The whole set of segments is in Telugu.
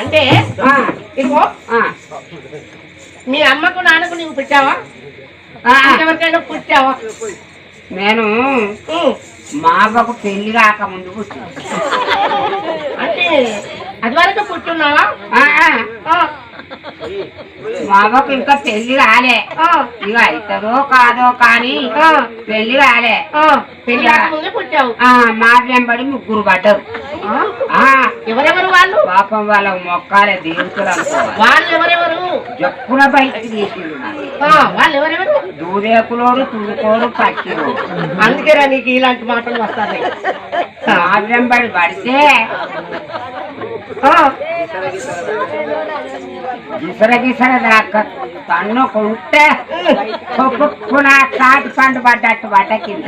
అంటే ఇదిగో మీ అమ్మకు నాన్నకు నీవు పుట్టావా? ఎవరికైనా పుట్టావా? నేను. మా అవ్వకు పెళ్ళి కాకముందు పుట్టిన. అంటే అది వరకు పుట్టున్నావా మా అవ్వకు ఇంకా పెళ్ళి ఆ, ఇక అవుతుందో కాదో కానీ పెళ్ళి ఆ. పెళ్ళి కాకముందే పుట్టావు. ఆ మా వెంబడి ముగ్గురు పడ్డారు. ఎవరెవరు వాళ్ళు? పాపం వాళ్ళ మొక్కాలే దేవుతులు వాళ్ళు ఎవరెవరు జప్పున నన్ను. ఆ, వాళ్ళు ఎవరెవరు దూరేకులోడు తుడుకోడు పచ్చిరోడు అందుకేరా నీకు ఇలాంటి మాటలు వస్తాయి. మా వెంబడి పడితే గిసర గిసర దాకా తన్ను కొంటే ఒప్పుకున్న చాటి పండు పడ్డట్టు పడ్డ కింద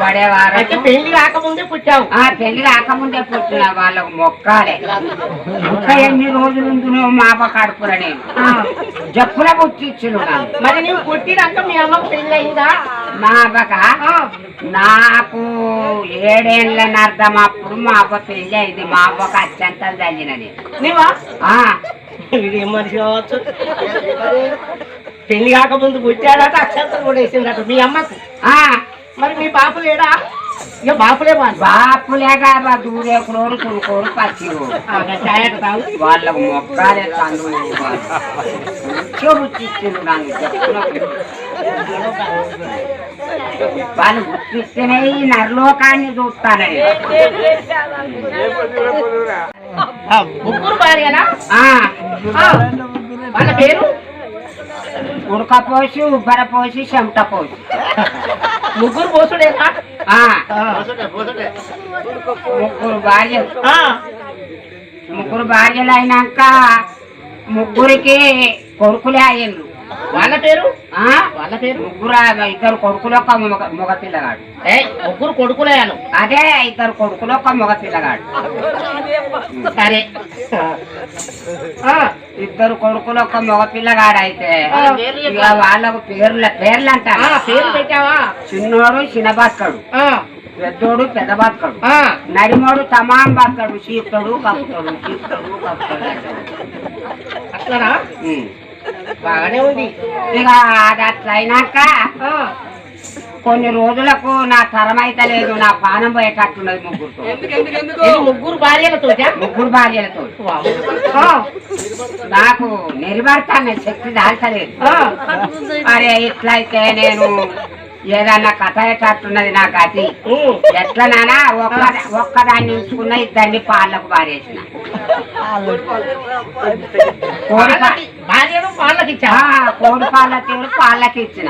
పడేవారు. పెళ్ళి కాకముందే పుట్టావు. ఆ పెళ్ళి రాకముందే పుట్టిన వాళ్ళకు మొక్కాలే. ఇంకా ఎన్ని రోజులు ఉంటున్నావు మాప కడుపుల నేను? జప్పున పుట్టించును మరి నీవు పుట్టినాక మీ అమ్మకు పెళ్ళి అయిందా మా అవ్వక నాకు ఏడేళ్ళ అర్థం అప్పుడు మా అవ్వ పెళ్ళి అయింది మా అవ్వకు అత్యంతలు తల్లినది నీవా? ఆ, ఇది ఏం మనిషి కావచ్చు? పెళ్ళి కాకముందు పుట్టాడట అక్షంతలు కూడా వేసిందట మీ అమ్మకు. మరి మీ బాపు లేడా ఇక బాపులే దూరేకులోరు తుడుకోరు పచ్చిరోడు ఆ, చాయట తాగు వాళ్ళకు మొక్కాలే తండ్రి గుర్తిస్తున్నారు నన్ను చెప్పున వాళ్ళు గుర్తిస్తేనే ఈ నరలోకాన్ని చూస్తానే ముగ్గురు భార్యనా? వాళ్ళ పేరు? ఉడకపోసి ఉబ్బరపోసి చెమట పోసి. ముగ్గురు పోసుడేనా? ముగ్గురు భార్యలు. ఆ, ముగ్గురు భార్యలు అయినాక ముగ్గురికి కొడుకులే అయ్యిండ్రు. వాళ్ళ పేరు? వాళ్ళ పేరు? ముగ్గురు ఇద్దరు కొడుకులు ఒక మగ పిల్లగాడు. ఏ? ముగ్గురు కొడుకులేను అదే ఇద్దరు కొడుకులు ఒక మగ పిల్లగాడు. సరే. ఇద్దరు కొడుకులు ఒక మగ పిల్లగాడు అయితే వాళ్ళకు పేర్ల పేర్లు అంటారు పేరు పెట్టావా? చిన్నోడు చిన్నబక్కడు ఆ, పెద్దోడు పెద్ద బక్కడు ఆ, నడిమోడు తమాం బక్కడు చీపుతాడు కప్పుతాడు చీపుతాడు కప్పుతాడు. అట్లనా? ఉం. బాగానే ఉంది. ఇక అది అట్లా అయినాక ఆ, కొన్ని రోజులకు నా తరం అయితే లేదు నా పానం పోయేటట్టున్నది ముగ్గురుతో. ముగ్గురు భార్యలతోటా? ముగ్గురు భార్యలతో నాకు నిర్వర్తాన్ని శక్తి దాల్చలేదు. అరే ఇట్లయితే నేను ఏదన్నా కథ అయ్యేటట్టున్నది నా గతి. ఎట్లా నానా? ఒక్క ఒక్కదాన్ని ఉంచుకున్న ఇద్దరిని పాలకు పారేసిన. కోడి పాల తీరు పాలకి ఇచ్చిన.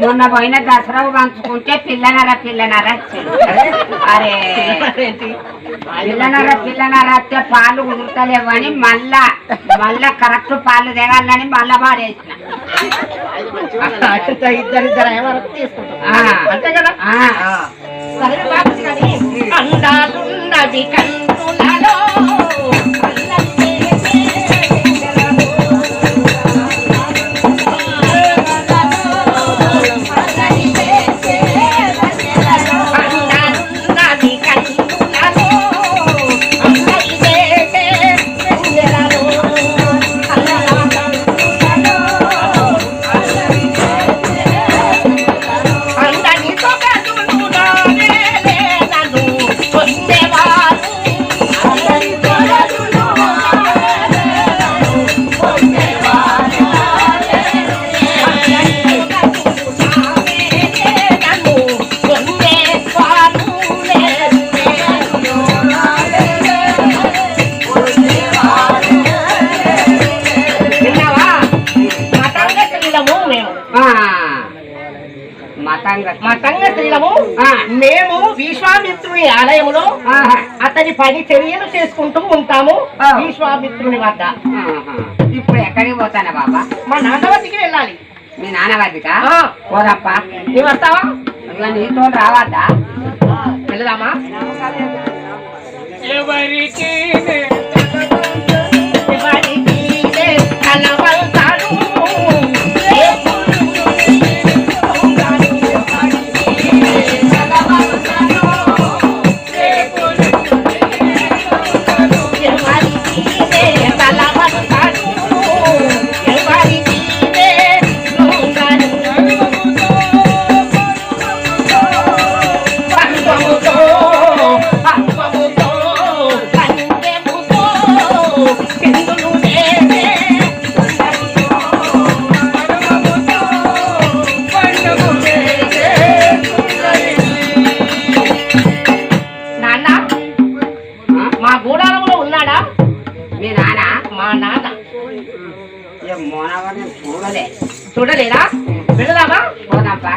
మొన్న పోయిన దసరా పంచుకుంటే పిల్లనర పిల్లనర వచ్చింది అరే? పిల్లనర పిల్లనర వస్తే పాలు కుదురుతలేవని మళ్ళా మళ్ళా కరెక్ట్ పాలు దిగాలని మళ్ళా పారేసిన. తీసుకుంటారు ఆ. అంతే కదా. సరే బాబు కానీ అందాలున్నవి కంటులలో స్త్రీలము ఆ. మేము విశ్వామిత్రుని ఆలయములో ఆహా. అతని పని చర్యలు చేసుకుంటూ ఉంటాము. విశ్వామిత్రుని వద్ద. ఇప్పుడు ఎక్కడికి పోతానా బాబా మా నాన్నవతికి వెళ్ళాలి మీ నాన్న వద్దక. పోదప్పా నీవు వస్తావా నీతో రావద్దా వెళదామా ఎవరికి గూడారంలో ఉన్నాడా? మీ నాన్న మా నాన్న? చూడలే. చూడలేదా? వెళదామా పోదాంపా